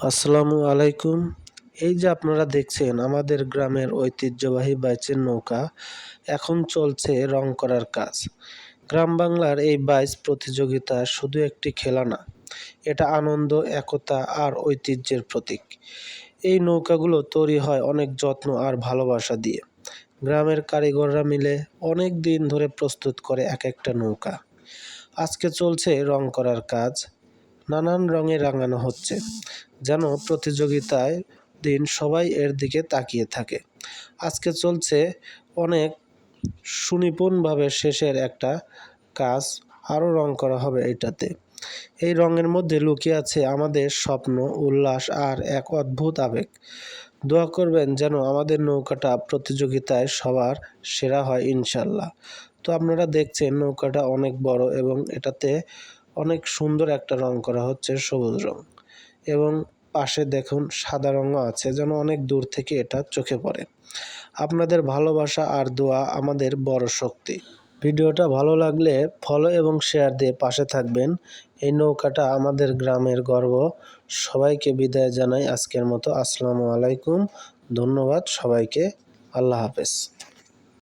আসসালামু আলাইকুম। এই যে আপনারা দেখছেন, আমাদের গ্রামের ঐতিহ্যবাহী বাইচের নৌকা এখন চলছে রং করার কাজ। গ্রাম বাংলার এই বাইচ প্রতিযোগিতা শুধু একটি খেলা না, এটা আনন্দ, একতা আর ঐতিহ্যের প্রতীক। এই নৌকাগুলো তৈরি হয় অনেক যত্ন আর ভালোবাসা দিয়ে। গ্রামের কারিগররা মিলে অনেক দিন ধরে প্রস্তুত করে এক একটা নৌকা। আজকে চলছে রং করার কাজ। নানান রঙে রাঙানো হচ্ছে। যেন প্রতিযোগিতায় দিন সবাই এর দিকে তাকিয়ে থাকে। আজকে চলছে অনেক সুনিপুণভাবে শেষের একটা কাজ। আরও রং করা হবে এটাতে। এই রঙের মধ্যে লুকিয়ে আছে আমাদের স্বপ্ন, উল্লাস আর এক অদ্ভুত আবেগ। দোয়া করবেন যেন আমাদের নৌকাটা প্রতিযোগিতায় সবার সেরা হয় ইনশাল্লাহ। তো আপনারা দেখছেন নৌকাটা অনেক বড় এবং এটাতে অনেক সুন্দর একটা রং করা হচ্ছে, সবুজ রং। এবং পাশে দেখুন সাদা রঙও আছে, যেন অনেক দূর থেকে এটা চোখে পড়ে। আপনাদের ভালোবাসা আর দোয়া আমাদের বড় শক্তি। ভিডিওটা ভালো লাগলে ফলো এবং শেয়ার দিয়ে পাশে থাকবেন। এই নৌকাটা আমাদের গ্রামের গর্ব। সবাইকে বিদায় জানাই আজকের মতো। আসসালামু আলাইকুম। ধন্যবাদ সবাইকে। আল্লাহ হাফেজ।